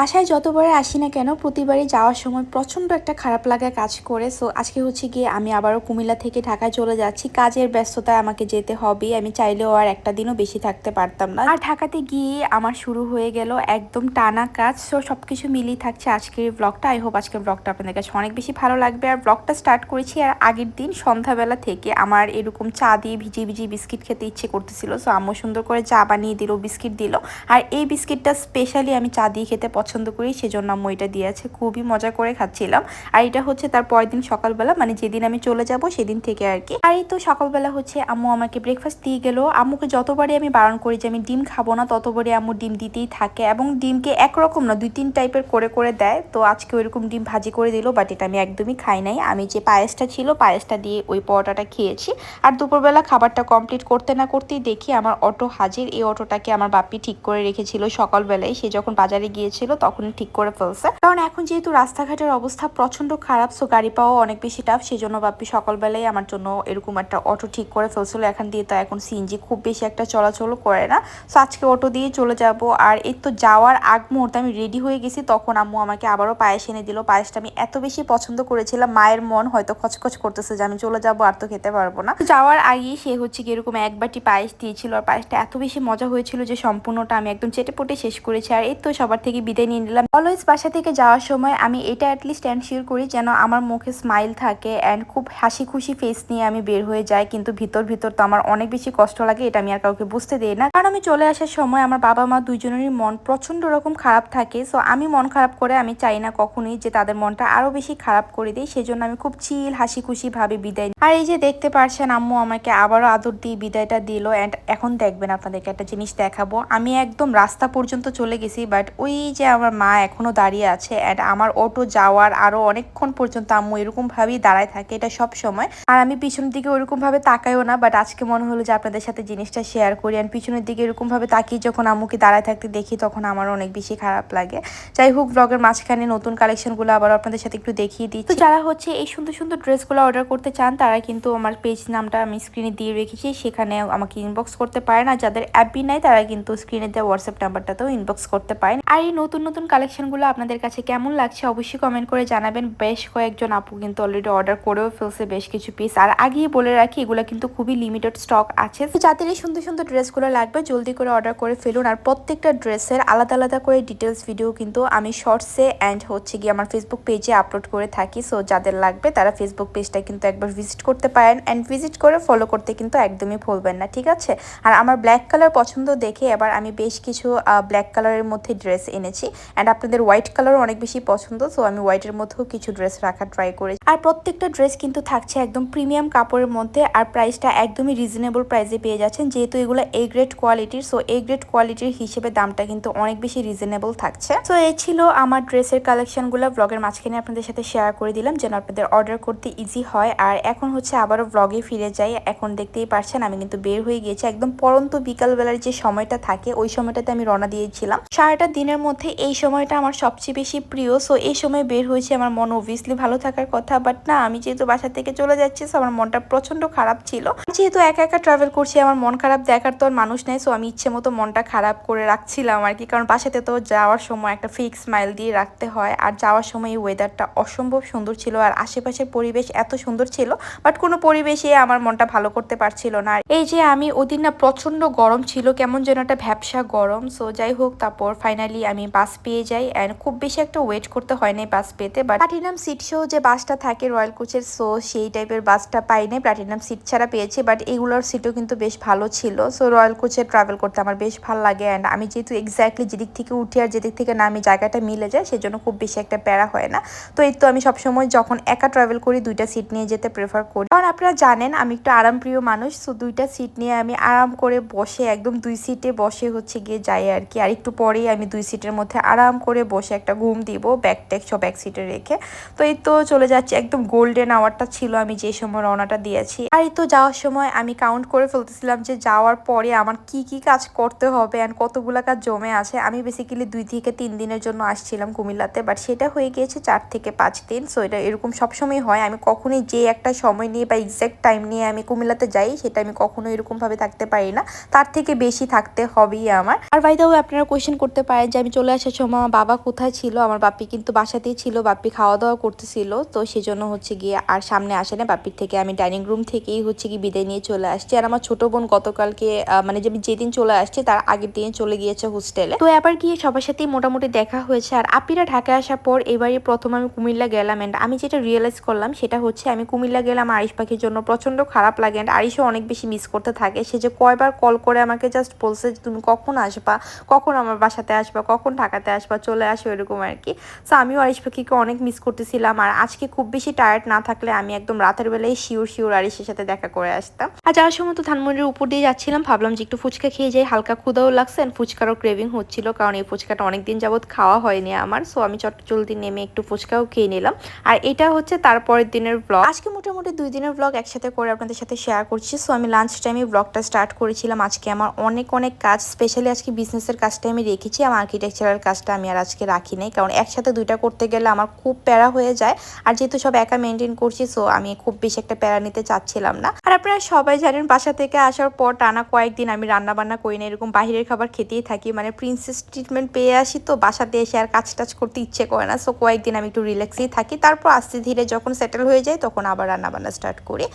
বাসায় যতবারে আসি না কেন প্রতিবারই যাওয়ার সময় প্রচণ্ড একটা খারাপ লাগা কাজ করে। সো আজকে হচ্ছে গিয়ে আমি আবারও কুমিল্লা থেকে ঢাকায় চলে যাচ্ছি। কাজের ব্যস্ততায় আমাকে যেতে হবে আমি চাইলেও আর একটা দিনও বেশি থাকতে পারতাম না। আর ঢাকাতে গিয়ে আমার শুরু হয়ে গেল একদম টানা কাজ। সো সব কিছু মিলিয়ে থাকছে আজকের ব্লগটা আই হোপ আজকের ব্লগটা আপনাদের কাছে অনেক বেশি ভালো লাগবে। আর ব্লগটা স্টার্ট করেছি আর আগের দিন সন্ধ্যাবেলা থেকে আমার এরকম চা দিয়ে ভিজিয়ে ভিজিয়ে বিস্কিট খেতে ইচ্ছে করতেছিল। সো আম্মু সুন্দর করে চা বানিয়ে দিল, বিস্কিট দিল। আর এই বিস্কিটটা স্পেশালি আমি চা দিয়ে খেতে পছন্দ করি, সেজন্য আম্মু এটা দিয়েছে। খুবই মজা করে খাচ্ছিলাম। আর এটা হচ্ছে তার পরের দিন সকালবেলা মানে যেদিন আমি চলে যাব সেদিন থেকে আর কি। আর এই তো সকালবেলা হচ্ছে আম্মু আমাকে ব্রেকফাস্ট দিয়ে গেল। আম্মুকে যতবারই আমি বারণ করি যে আমি ডিম খাব না, ততবারই আম্মু ডিম দিতেই থাকে এবং ডিমকে একরকম না, দুই তিন টাইপের করে করে দেয়। তো আজকে ওইরকম ডিম ভাজি করে দিল বাট এটা আমি একদমই খাই নাই। আমি যে পায়েসটা ছিল, পায়েসটা দিয়ে ওই পরোটাটা খেয়েছি। আর দুপুরবেলা খাবারটা কমপ্লিট করতে না করতেই দেখি আমার অটো হাজির। এই অটোটাকে আমার বাপ্পি ঠিক করে রেখেছিল সকালবেলায়। সে যখন বাজারে গিয়েছিল তখন ঠিক করে ফেলছে। কারণ এখন যেহেতু রাস্তাঘাটের অবস্থা প্রচণ্ড খারাপ সো গাড়ি পাওয়া অনেক বেশি টাফ সেই জন্য সকালবেলায় আমার জন্য এরকম একটা অটো ঠিক করে ফেলছিল। এখান দিয়ে তো এখন সিএনজি খুব বেশি একটা চলাচল করে না। সো আজকে অটো দিয়ে চলে যাব। আর এই তো যাওয়ার আগ মুহূর্তে আমি রেডি হয়ে গেছি। তখন আম্মু আমাকে আবারও পায়েস এনে দিল। পায়েসটা আমি এত বেশি পছন্দ করেছিলাম, মায়ের মন হয়তো খচখচ করতেছে যে আমি চলে যাব, আর তো খেতে পারব না। যাওয়ার আগেই সে হচ্ছে কি এরকম এক বাটি পায়েস দিয়েছিল। আর পায়েসটা এত বেশি মজা হয়েছিল যে সম্পূর্ণটা আমি একদম চেটে শেষ করেছি। আর এই তো সবার থেকে বিদায় নিয়ে নিলাম। অলওয়েজ বাসা থেকে যাওয়ার সময় আমি এটা অ্যাটলিস্ট এনশিওর করি যেন আমার মুখে স্মাইল থাকে অ্যান্ড খুব হাসি খুশি ফেস নিয়ে আমি বের হয়ে যাই। কিন্তু ভিতর ভিতর তো আমার অনেক বেশি কষ্ট লাগে, এটা আমি আর কাউকে বুঝতে দিই না। কারণ আমি চলে আসার সময় আমার বাবা মা দুজনেরই মন প্রচণ্ড রকম খারাপ থাকে। সো আমি মন খারাপ করে আমি চাই না কখনোই যে তাদের মনটা আরও বেশি খারাপ করে দিই। সেজন্য আমি খুব চিল হাসি খুশি ভাবে বিদায় আর এই যে দেখতে পারছেন আম্মু আমাকে আবারও আদর দিয়ে বিদায়টা দিল অ্যান্ড এখন দেখবেন আপনাদেরকে একটা জিনিস দেখাবো। আমি একদম রাস্তা পর্যন্ত চলে গেছি বাট ওই যে আমার মা এখনও দাঁড়িয়ে আছে অ্যান্ড আমার অটো যাওয়ার আরও অনেকক্ষণ পর্যন্ত আম্মু এরকম ভাবেই দাঁড়ায় থাকে এটা সব সময়। আর আমি পিছনের দিকে ওরকম ভাবে তাকাইও না বাট আজকে মনে হলো যে আপনাদের সাথে জিনিসটা শেয়ার করি অ্যান্ড পিছনের দিকে এরকম ভাবে তাকিয়ে যখন আম্মুকে দাঁড়ায় থাকতে দেখি তখন আমার অনেক বেশি খারাপ লাগে। যাই হোক ব্লগের মাঝখানে নতুন কালেকশনগুলো আবার আপনাদের সাথে একটু দেখিয়ে দিই তো যারা হচ্ছে এই সুন্দর সুন্দর ড্রেসগুলো অর্ডার করতে চান, তারা কিন্তু আমার পেজ নামটা আমি স্ক্রিনে দিয়ে রেখেছি, সেখানে আমাকে ইনবক্স করতে পারেন আর যাদের অ্যাপই নাই, তারা কিন্তু স্ক্রিনে দেওয়া হোয়াটসঅ্যাপ নাম্বারটাতেও ইনবক্স করতে পারেন। আর এই নতুন নতুন কালেকশনগুলো আপনাদের কাছে কেমন লাগছে অবশ্যই কমেন্ট করে জানাবেন। বেশ কয়েকজন আপু কিন্তু অলরেডি অর্ডার করেও ফেলছে বেশ কিছু পিস আর আগেই বলে রাখি, এগুলো কিন্তু খুবই লিমিটেড স্টক আছে। যাদের এই সুন্দর সুন্দর ড্রেসগুলো লাগবে, জলদি করে অর্ডার করে ফেলুন। আর প্রত্যেকটা ড্রেসের আলাদা আলাদা করে ডিটেলস ভিডিও কিন্তু আমি শর্টসে অ্যান্ড হচ্ছে গিয়ে আমার ফেসবুক পেজে আপলোড করে থাকি। সো যাদের লাগবে, তারা ফেসবুক পেজটা কিন্তু একবার ভিজিট করতে পারেন। অ্যান্ড ভিজিট করে ফলো করতে কিন্তু একদমই ভুলবেন না, ঠিক আছে? আর আমার ব্ল্যাক কালার পছন্দ দেখে এবার আমি বেশ কিছু ব্ল্যাক কালারের মধ্যে ড্রেস এনেছি। অ্যান্ড আপনাদের হোয়াইট কালারও অনেক বেশি পছন্দ সো আমি হোয়াইটের মধ্যেও কিছু ড্রেস রাখার ট্রাই করেছি। আর প্রত্যেকটা ড্রেস কিন্তু থাকছে একদম প্রিমিয়াম কাপড়ের মধ্যে, আর প্রাইসটা একদমই রিজনেবল প্রাইসে পেয়ে যাচ্ছেন, যেহেতু এগুলো এ গ্রেড কোয়ালিটির সো এ গ্রেড কোয়ালিটির হিসেবে দামটা কিন্তু অনেক বেশি রিজনেবল থাকছে। সো এই ছিল আমার ড্রেসের কালেকশনগুলো ব্লগের মাঝখানে আপনাদের সাথে শেয়ার করে দিলাম, যেন আপনাদের অর্ডার করতে ইজি হয়। আর এখন হচ্ছে আবারও ব্লগে ফিরে যাই, এখন দেখতেই পারছেন আমি কিন্তু বের হয়ে গিয়েছি, একদম পরন্ত বিকালবেলার যে সময়টা থাকে, ওই সময়টাতে আমি রওনা দিয়েছিলাম। সারাটা দিনের মধ্যে এই সময়টা আমার সবচেয়ে বেশি প্রিয়। সো এই সময় বের হয়েছে, আমার মন অবভিয়াসলি ভালো থাকার কথা বাট না, আমি যেহেতু বাসা থেকে চলে যাচ্ছি, so আমার মনটা প্রচণ্ড খারাপ ছিল। যেহেতু একা একা ট্রাভেল করছি, আমার মন খারাপ দেখার তো আর মানুষ নেই সো আমি ইচ্ছে মতো মনটা খারাপ করে রাখছিলাম আর কি, কারণ বাসাতে তো যাওয়ার সময় একটা ফিক্স স্মাইল দিয়ে রাখতে হয়, আর যাওয়ার সময় এই ওয়েদারটা অসম্ভব সুন্দর ছিল, আর আশেপাশের পরিবেশ এত সুন্দর ছিল বাট কোনো পরিবেশে আমার মনটা ভালো করতে পারছিল না। আর এই যে আমি ওদিন না প্রচণ্ড গরম ছিল, কেমন যেন একটা ভ্যাবসা গরম সো যাই হোক, তারপর ফাইনালি আমি বাস পেয়ে যাই। অ্যান্ড খুব বেশি একটা ওয়েট করতে হয় হয়নি বাস পেতে। বাট প্লাটিনাম সিট সহ যে বাসটা থাকে রয়্যাল কোচের সো সেই টাইপের বাসটা পাইনি প্লাটিনাম সিট ছাড়া পেয়েছি বাট এগুলোর সিটও কিন্তু বেশ ভালো ছিল। সো রয়্যাল কোচে ট্রাভেল করতে আমার বেশ ভালো লাগে। অ্যান্ড আমি যেহেতু এক্স্যাক্টলি যেদিক থেকে উঠি আর যেদিক থেকে নামি জায়গাটা মিলে যায়, সেজন্য খুব বেশি একটা প্যারা হয় না। তো এই তো আমি সবসময় যখন একা ট্রাভেল করি, দুইটা সিট নিয়ে যেতে প্রেফার করি। কারণ আপনারা জানেন, আমি একটু আরামপ্রিয় মানুষ সো দুইটা সিট নিয়ে আমি আরাম করে বসে, একদম দুই সিটে বসে হচ্ছে গিয়ে যাই আর কি। আর একটু পরেই আমি দুই সিটের মধ্যে আরাম করে বসে একটা ঘুম দিব ব্যাগ ট্যাগ সব এক সিটে রেখে। তো এই তো চলে যাচ্ছি, একদম গোল্ডেন আওয়ারটা ছিল, আমি যে সময় রওনাটা দিয়েছি। আর এই তো যাওয়ার সময় আমি কাউন্ট করে ফেলতেছিলাম যে যাওয়ার পরে আমার কি কি কাজ করতে হবে অ্যান্ড কতগুলো কাজ জমে আছে। আমি বেসিক্যালি দুই থেকে তিন দিনের জন্য আসছিলাম কুমিল্লাতে বাট সেটা হয়ে গিয়েছে চার থেকে পাঁচ দিন। সো এটা এরকম সবসময় হয়। আমি কখনোই যে একটা সময় নিয়ে বা এক্স্যাক্ট টাইম নিয়ে আমি কুমিল্লাতে যাই, সেটা আমি কখনো এরকমভাবে থাকতে পারি না। তার থেকে বেশি থাকতে হবেই আমার। আর বাই দাও আপনারা কোয়েশ্চেন করতে পারেন যে আমি চলে আসার আসার সময় আমার বাবা কোথায় ছিল, আমার বাপ্পি কিন্তু বাসাতেই ছিল, বাপ্পি খাওয়া দাওয়া করতেছিল। তো সেজন্য হচ্ছে গিয়ে আর সামনে আসে না বাপ্পির থেকে। আমি ডাইনিং রুম থেকেই হচ্ছে কি বিদায় নিয়ে চলে আসছি। আর আমার ছোট বোন গতকালকে মানে যে আমি যেদিন চলে আসছি তার আগের দিনে চলে গিয়েছে হোস্টেলে। তো এবার গিয়ে সবার সাথেই মোটামুটি দেখা হয়েছে। আর আপিরা ঢাকায় আসার পর এবারই প্রথম আমি কুমিল্লা গেলাম। অ্যান্ড আমি যেটা রিয়েলাইজ করলাম সেটা হচ্ছে আমি কুমিল্লা গেলাম আরিশ পাখির জন্য। প্রচণ্ড খারাপ লাগে অ্যান্ড আরিশও অনেক বেশি মিস করতে থাকে। সে যে কয়বার কল করে আমাকে জাস্ট বলছে যে, তুমি কখন আসবা? কখন আমার বাসাতে আসবা? কখন ঢাকাতে আসবা চলে আসো এরকম আর কি সো আমিও আরিশ পাখিকে অনেক মিস করতেছিলাম। আর আজকে খুব বেশি টায়ার্ড না থাকলে আমি একদম রাতের বেলায় শিওর শিওর আরিশের সাথে দেখা করে আসতাম। আর যাওয়ার সময় তো ধানমন্ডির উপর দিয়ে যাচ্ছিলাম। ভাবলাম যে একটু ফুচকা খেয়ে যাই। হালকা ক্ষুদাও লাগছে ফুচকারও ক্রেভিং হচ্ছিল। কারণ এই ফুচকাটা অনেকদিন যাবত খাওয়া হয়নি আমার। সো আমি চট জলদি নেমে একটু ফুচকাও খেয়ে নিলাম। আর এটা হচ্ছে তারপরের দিনের ব্লগ আজকে মোটামুটি দুই দিনের ব্লগ একসাথে করে আপনাদের সাথে শেয়ার করছি। সো আমি লাঞ্চ টাইমে ব্লগটা স্টার্ট করেছিলাম। আজকে আমার অনেক অনেক কাজ স্পেশালি আজকে বিজনেসের কাজটা আমি রেখেছি। আমার আর্কিটেকচারাল কাজটা আমি আর আজকে রাখি নাই, কারণ একসাথে দুইটা করতে গেলে আমার খুব প্যারা হয়ে যায়। আর যেহেতু সব একা মেনটেন করছি সো আমি খুব বেশি একটা প্যারা নিতে চাচ্ছিলাম না। আর আপনারা সবাই জানেন, বাসা থেকে আসার পর টানা কয়েকদিন আমি রান্না বান্না করি না, এরকম বাইরের খাবার খেতেই থাকি। মানে প্রিন্সেস ট্রিটমেন্ট পেয়ে আসি তো, বাসাতে এসে আর কাজ টাজ করতে ইচ্ছে করে না। সো কয়েকদিন আমি একটু রিল্যাক্সেই থাকি। তারপর আস্তে ধীরে যখন সেটেল হয়ে যায়, তখন আবার রান্না বান্না স্টার্ট করি।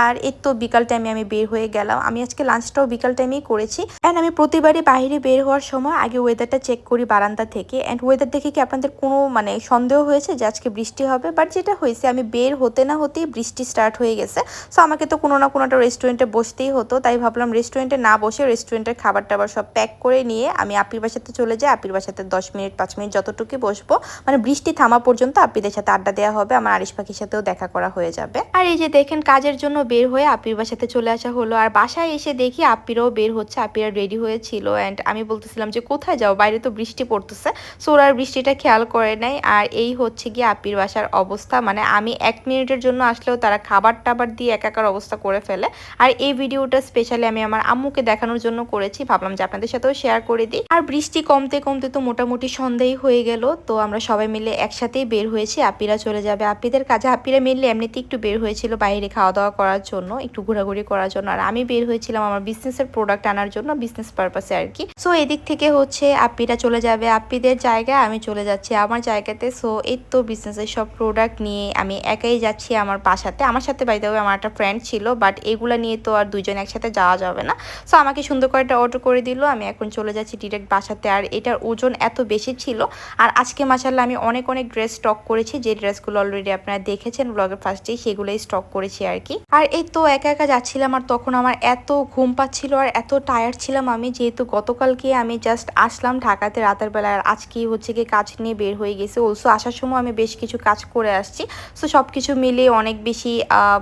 আর এর তো বিকাল টাইমে আমি বের হয়ে গেলাম। আমি আজকে লাঞ্চটাও বিকাল টাইমেই করেছি। অ্যান্ড আমি প্রতিবারই বাইরে বের হওয়ার সময় আগে ওয়েদারটা চেক করি বারান্দা থেকে অ্যান্ড ওয়েদার দেখে কি আপনাদের কোনো মানে সন্দেহ হয়েছে যে আজকে বৃষ্টি হবে? বাট যেটা হয়েছে, আমি বের হতে না হতেই বৃষ্টি স্টার্ট হয়ে গেছে। সো আমাকে তো কোনো না কোনো একটা রেস্টুরেন্টে বসতেই হতো। তাই ভাবলাম রেস্টুরেন্টে না বসে রেস্টুরেন্টের খাবার টাবার সব প্যাক করে নিয়ে আমি আপির বাসাতে চলে যাই। আপির বাসাতে দশ মিনিট, পাঁচ মিনিট যতটুকুই বসবো মানে বৃষ্টি থামা পর্যন্ত আপিদের সাথে আড্ডা দেওয়া হবে। আমার আরিশ পাখির সাথেও দেখা করা হয়ে যাবে। আর এই যে দেখেন, কাজের জন্য বের হয়ে আপির বাসাতে চলে আসা হলো। আর বাসায় এসে দেখি আপিরাও বের হচ্ছে আপিরা রেডি হয়েছিল। অ্যান্ড আমি বলতেছিলাম যে, কোথায় যাও? বাইরে তো বৃষ্টি পড়তেছে। সো ওরা বৃষ্টিটা খেয়াল করে নাই আর এই হচ্ছে গিয়ে আপির বাসার অবস্থা। মানে আমি এক মিনিটের জন্য আসলেও তারা খাবার টাবার দিয়ে একাকার অবস্থা করে ফেলে। আর এই ভিডিওটা স্পেশালি আমি আমার আম্মুকে দেখানোর জন্য করেছি। ভাবলাম যে আপনাদের সাথেও শেয়ার করে দিই। আর বৃষ্টি কমতে কমতে তো মোটামুটি সন্ধ্যাই হয়ে গেল। তো আমরা সবাই মিলে একসাথেই বের হয়েছি। আপিরা চলে যাবে। আপিদের কাজে আপিরা মিললে এমনিতে একটু বের হয়েছিল বাইরে খাওয়া দাওয়া করার জন্য, একটু ঘোরাঘুরি করার জন্য। আর আমি বের হয়েছিলাম আমার বিজনেসের প্রোডাক্ট আনার জন্য বিজনেস পারপাসে আর কি। সো এদিক থেকে হচ্ছে আপিরা চলে যাবে। আপিদের জায়গায় আমি চলে যাচ্ছি আমার জায়গাতে। সো এই তো বিজনেসের সব প্রোডাক্ট নিয়ে আমি একাই যাচ্ছি আমার বাসাতে। আমার সাথে হবে আমার একটা ফ্রেন্ড ছিল বাট এগুলো নিয়ে তো আর দুজন একসাথে যাওয়া যাবে না। সো আমাকে সুন্দর করে একটা অর্ডার করে দিল, আমি এখন চলে যাচ্ছি ডিরেক্ট বাসাতে। আর এটার ওজন এত বেশি ছিল। আর আজকে মাসাল্লাহ আমি অনেক অনেক ড্রেস স্টক করেছি। যে ড্রেসগুলো অলরেডি আপনারা দেখেছেন ব্লগের ফার্স্টেই সেগুলোই স্টক করেছি আর কি। আর এই তো একা একা যাচ্ছিলাম, আর তখন আমার এত ঘুম পাচ্ছিল, আর এত টায়ার্ড ছিলাম আমি, যেহেতু গতকালকে আমি জাস্ট আসলাম ঢাকাতে, রাতের বেলা আর আজকেই হচ্ছে কি কাজ নিয়ে বের হয়ে গেছে। অলসো আসার সময় আমি বেশ কিছু কাজ করে আসছি। সো সব কিছু মিলিয়ে অনেক বেশি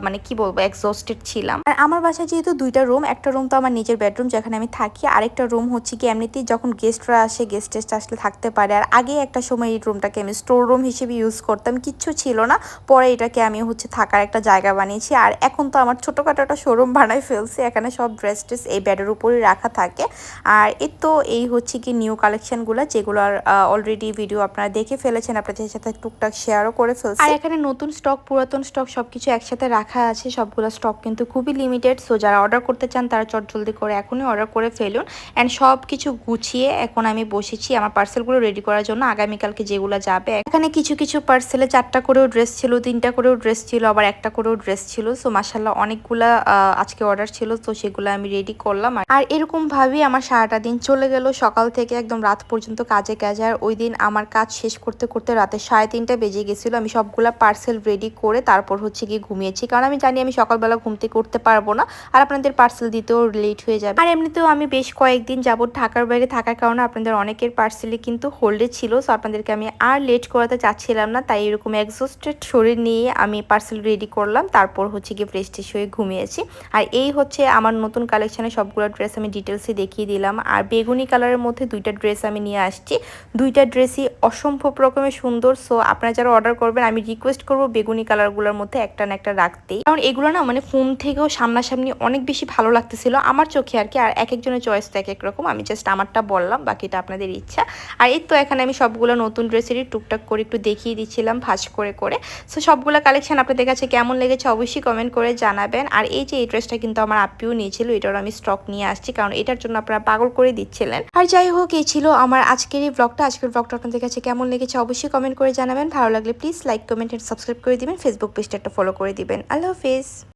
মানে কি বলব এক্সস্টেড ছিলাম। আর আমার বাসায় যেহেতু দুইটা রুম একটা রুম তো আমার নিজের বেডরুম যেখানে আমি থাকি, আরেকটা রুম হচ্ছে কি এমনিতেই যখন গেস্টরা আসে গেস্ট টেস্ট আসলে থাকতে পারে। আর আগে একটা সময় এই রুমটাকে আমি স্টোর রুম হিসেবে ইউজ করতাম, কিচ্ছু ছিল না। পরে এটাকে আমি হচ্ছে থাকার একটা জায়গা বানিয়েছি। আর এখন তো আমার ছোটোখাটো একটা শোরুম বানাই ফেলছি, এখানে সব ড্রেস ট্রেস এই বেডের উপরেই রাখা থাকে। আর এই তো এই হচ্ছে কি নিউ কালেকশনগুলো যেগুলোর অলরেডি ভিডিও আপনারা দেখে ফেলেছেন, আপনাদের সাথে টুকটাক শেয়ারও করে ফেলছি। আর এখানে নতুন স্টক পুরাতন স্টক সবকিছু একসাথে রাখা আছে, সবগুলো স্টক কিন্তু খুবই লিমিটেড সো যারা অর্ডার করতে চান তারা চট জলদি করে এখনই অর্ডার করে ফেলুন। অ্যান্ড সব কিছু গুছিয়ে এখন আমি বসেছি আমার পার্সেলগুলো রেডি করার জন্য, আগামীকালকে যেগুলো যাবে। এখানে কিছু কিছু পার্সেলে চারটা করেও ড্রেস ছিল, তিনটা করেও ড্রেস ছিল, আবার একটা করেও ড্রেস ছিল সো মাসাল্লাহ অনেকগুলা আজকে অর্ডার ছিল, তো সেগুলো আমি রেডি করলাম। আর- আর এরকম ভাবেই আমার সারাটা দিন চলে গেল, সকাল থেকে একদম রাত পর্যন্ত কাজে কাজে কাজে আর ওই দিন আমার কাজ শেষ করতে করতে রাতে সাড়ে তিনটা বেজে গেছিল। আমি সবগুলা পার্সেল রেডি করে তারপর হচ্ছে গিয়ে ঘুমিয়েছি। কারণ আমি জানি আমি সকালবেলা ঘুম থেকে উঠতে পারব না। আর আপনাদের পার্সেল দিতেও লেট হয়ে যাবে। আর এমনিতেও আমি বেশ কয়েকদিন যাবত ঢাকার বাইরে থাকার কারণে আপনাদের অনেকের পার্সেলই কিন্তু হোল্ডে ছিল। সো আপনাদেরকে আমি আর লেট করাতে চাচ্ছিলাম না। তাই এরকম এক্সস্টেড শরীর নিয়ে আমি পার্সেল রেডি করলাম। তারপর হচ্ছে গিয়ে ফ্রেশ ট্রেশ হয়ে ঘুমিয়েছি। আর এই হচ্ছে আমার নতুন কালেকশনের সবগুলো ড্রেস আমি ডিটেলসে দেখিয়ে দিলাম। আর বেগুনি কালারের মধ্যে দুইটা ড্রেস আমি নিয়ে আসছি। দুইটা ড্রেসই অসম্ভব রকমের সুন্দর। সো আপনারা যারা অর্ডার করবেন, আমি রিকোয়েস্ট করব বেগুনি কালারগুলোর মধ্যে একটা না একটা রাখতেই। কারণ এগুলো না মানে ফোন থেকেও সামনাসামনি অনেক বেশি ভালো লাগতেছিল আমার চোখে আর কি। আর এক একজনের চয়েস তো এক এক রকম। আমি জাস্ট আমারটা বললাম, বাকিটা আপনাদের ইচ্ছা। আর এই তো এখানে আমি সবগুলো নতুন ড্রেসেরই টুকটাক করে একটু দেখিয়ে দিচ্ছিলাম, ভাজ করে করে। সো সবগুলো কালেকশন আপনাদের কাছে কেমন লেগেছে অবশ্যই কমেন্ট করে জানাবেন। আর এই যে এই ড্রেসটা কিন্তু আমার আপ্পিও নিয়েছিল এটার আমি স্টক নিয়ে আসছি। কারণ এটার জন্য আপনারা পাগল করে দিচ্ছিলেন। আর যাই হোক, এই ছিল আমার আজকে আজকের এই ব্লগটা আজকের ব্লগটা আপনাদের কাছে কেমন লেগেছে অবশ্যই কমেন্ট করে জানাবেন। ভালো লাগলে প্লিজ লাইক কমেন্ট সাবস্ক্রাইব করে দিবেন। ফেসবুক পেজটা একটা ফলো করে দিবেন। আল্লাহ হাফিজ।